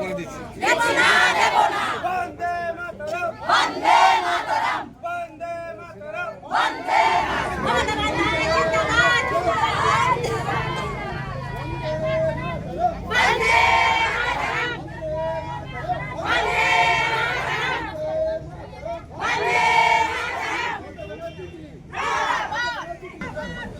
করে দিচ্ছি।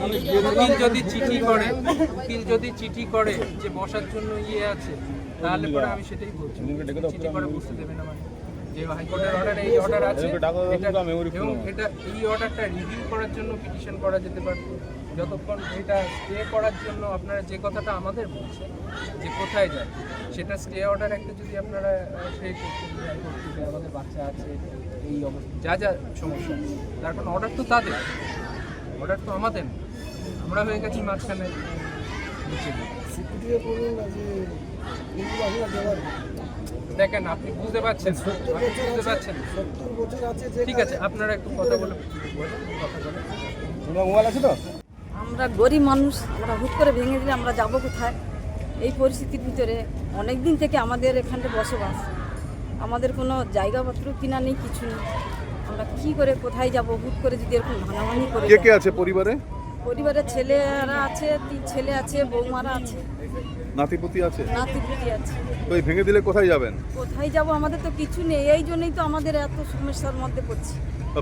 উকিল যদি চিঠি করে উকিল যদি চিঠি করে যে বসার জন্য ইয়ে আছে তাহলে পরে আমি সেটাই বলছি। চিঠি করে বসতে দেবে না মানে। যে হাইকোর্টের অর্ডার এই অর্ডার আছে এবং এটা এই অর্ডারটা রিভিউ করার জন্য পিটিশন করা যেতে পারে। যতক্ষণ এটা স্টে করার জন্য আপনারা যে কথাটা আমাদের বলছেন যে কোথায় যায় সেটা স্টে অর্ডার একটা যদি আপনারা সেই করতে আমাদের বাচ্চা আছে এই অবস্থা যা যা সমস্যা তার কারণ অর্ডার তো তাদের অর্ডার তো আমাদের। না। আমরা হয়ে গেছি মাঝখানে দেখেন আপনি বুঝতে পারছেন বুঝতে পারছেন। ঠিক আছে আপনারা একটু কথা বলে কথা বলে। মোবাইল আছে তো? আমরা গরিব মানুষ আমরা হুট করে ভেঙে দিলে আমরা যাব কোথায়? এই পরিস্থিতির ভিতরে অনেক দিন থেকে আমাদের এখানে বসবাস। আমাদের কোনো জায়গাপত্র কিনা নেই কিছু নেই। আমরা কি করে কোথায় যাব? হুট করে যদি এরকম ভাঙাভাঙি করে কে কে আছে পরিবারে? পরিবারের ছেলেরা আছে তিন ছেলে আছে বৌমারা আছে। নাতিপুতি আছে? নাতিপুতি আছে। তো এই ভেঙে দিলে কোথায় যাবেন? কোথায় যাব আমাদের তো কিছু নেই এই জন্যই তো আমাদের এত সমস্যার মধ্যে পড়ছি।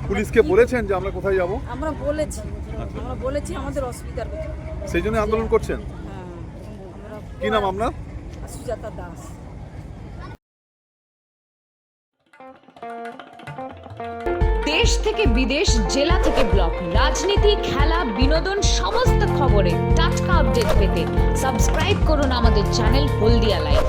পুলিশকে বলেছেন যে আমরা কোথায় যাব? আমরা বলেছি। আমরা বলেছি আমাদের অসুবিধার কথা। সেই জন্য আন্দোলন করছেন? হ্যাঁ কি নাম আপনার? সুজাতা দাস। দেশ থেকে বিদেশ জেলা থেকে ব্লক রাজনীতি খেলা বিনোদন সমস্ত খবরে টাটকা আপডেট পেতে সাবস্ক্রাইব করুন আমাদের চ্যানেল হলদিয়া লাইভ।